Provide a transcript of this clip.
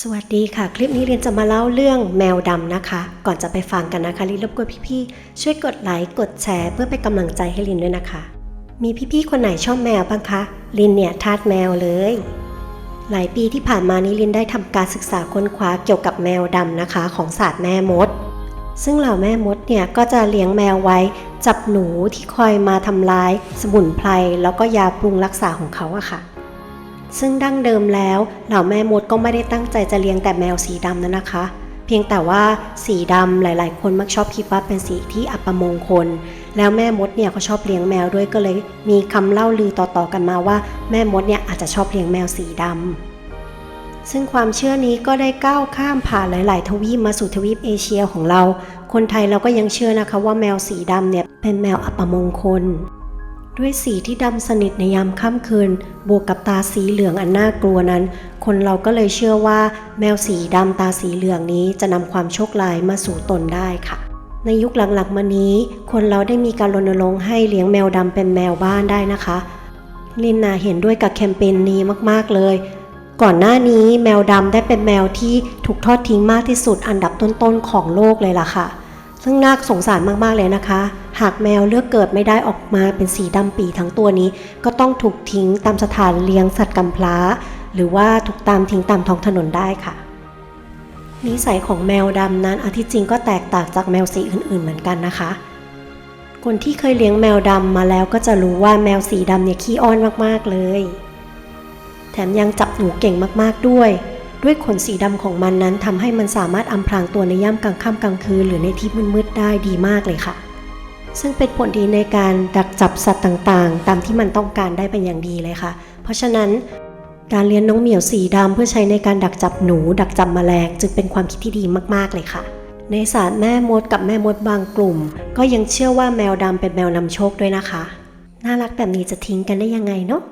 สวัสดีค่ะ คลิปนี้เรียนจะมาเล่าเรื่องแมวดำนะคะ ก่อนจะไปฟังกันนะคะลินรบกวนพี่ๆช่วยกดไลค์กดแชร์เพื่อเป็นกำลังใจให้ลินด้วยนะคะ มีพี่ๆคนไหนชอบแมวบ้างคะลินเนี่ยทาสแมวเลย หลายปีที่ผ่านมานี้ลินได้ทำการศึกษาค้นคว้าเกี่ยวกับแมวดำนะคะ ของศาสตร์แม่มด ซึ่งเหล่าแม่มดเนี่ยก็จะเลี้ยงแมวไว้จับหนูที่คอยมาทำร้าย สมุนไพรแล้วก็ยาปรุงรักษาของเขาอะค่ะ ซึ่งดั้งเดิมแล้วเหล่าแม่มดก็ไม่ได้ตั้งใจจะเลี้ยงแต่แมวสีดำนะนะคะ เพียงแต่ว่าสีดำหลาย ๆ คนมักชอบคิดว่าเป็นสีที่อัปมงคล แล้วแม่มดเนี่ยก็ชอบเลี้ยงแมวด้วยก็เลยมีคำเล่าลือต่อ ๆ กันมาว่าแม่มดเนี่ยอาจจะชอบเลี้ยงแมวสีดำซึ่งความเชื่อนี้ก็ได้ก้าวข้ามผ่านหลาย ๆ ทวีปมาสู่ทวีปเอเชียของเรา คนไทยเราก็ยังเชื่อนะคะว่าแมวสีดำเนี่ยเป็นแมวอัปมงคล ด้วยสีที่ดำสนิทในยามค่ำคืน บวกกับตาสีเหลืองอันน่ากลัวนั้น คนเราก็เลยเชื่อว่า แมวสีดำตาสีเหลืองนี้จะนำความโชคร้ายมาสู่ตนได้ค่ะ ในยุคหลังๆมานี้ คนเราได้มีการรณรงค์ให้เลี้ยงแมวดำเป็นแมวบ้านได้นะคะ ลินนาเห็นด้วยกับแคมเปญนี้มากๆเลยก่อนหน้านี้แมวดำได้เป็นแมวที่ถูกทอดทิ้งมากที่สุดอันดับต้นๆของโลกเลยล่ะค่ะ ซึ่งน่าสงสารมากๆเลยนะคะ หากแมวเลือกเกิดไม่ได้ออกมาเป็นสีดำปีทั้งตัวนี้ ก็ต้องถูกทิ้งตามสถานเลี้ยงสัตว์กำพร้า หรือว่าถูกตามทิ้งตามท้องถนนได้ค่ะ นิสัยของแมวดำนั้นอาทิจริงก็แตกต่างจากแมวสีอื่นๆเหมือนกันนะคะ คนที่เคยเลี้ยงแมวดำมาแล้วก็จะรู้ว่าแมวสีดำเนี่ยขี้อ้อนมากๆเลย แถมยังจับหนูเก่งมากๆด้วยด้วยขนสีดำของมันนั้นทำให้มันสามารถอำพรางตัวในย่ำกลางค่ำกลางคืน หรือในที่มืดๆได้ดีมากเลยค่ะ ซึ่งเป็นผลดีในการดักจับสัตว์ต่างๆ ตามที่มันต้องการได้เป็นอย่างดีเลยค่ะ เพราะฉะนั้นการเลี้ยงน้องเหมียวสีดำเพื่อใช้ในการดักจับหนู ดักจับแมลง จึงเป็นความคิดที่ดีมากๆเลยค่ะ ในศาสตร์แม่มดกับแม่มดบางกลุ่ม ก็ยังเชื่อว่าแมวดำเป็นแมวนำโชคด้วยนะคะ น่ารักแบบนี้จะทิ้งกันได้ยังไงเนาะ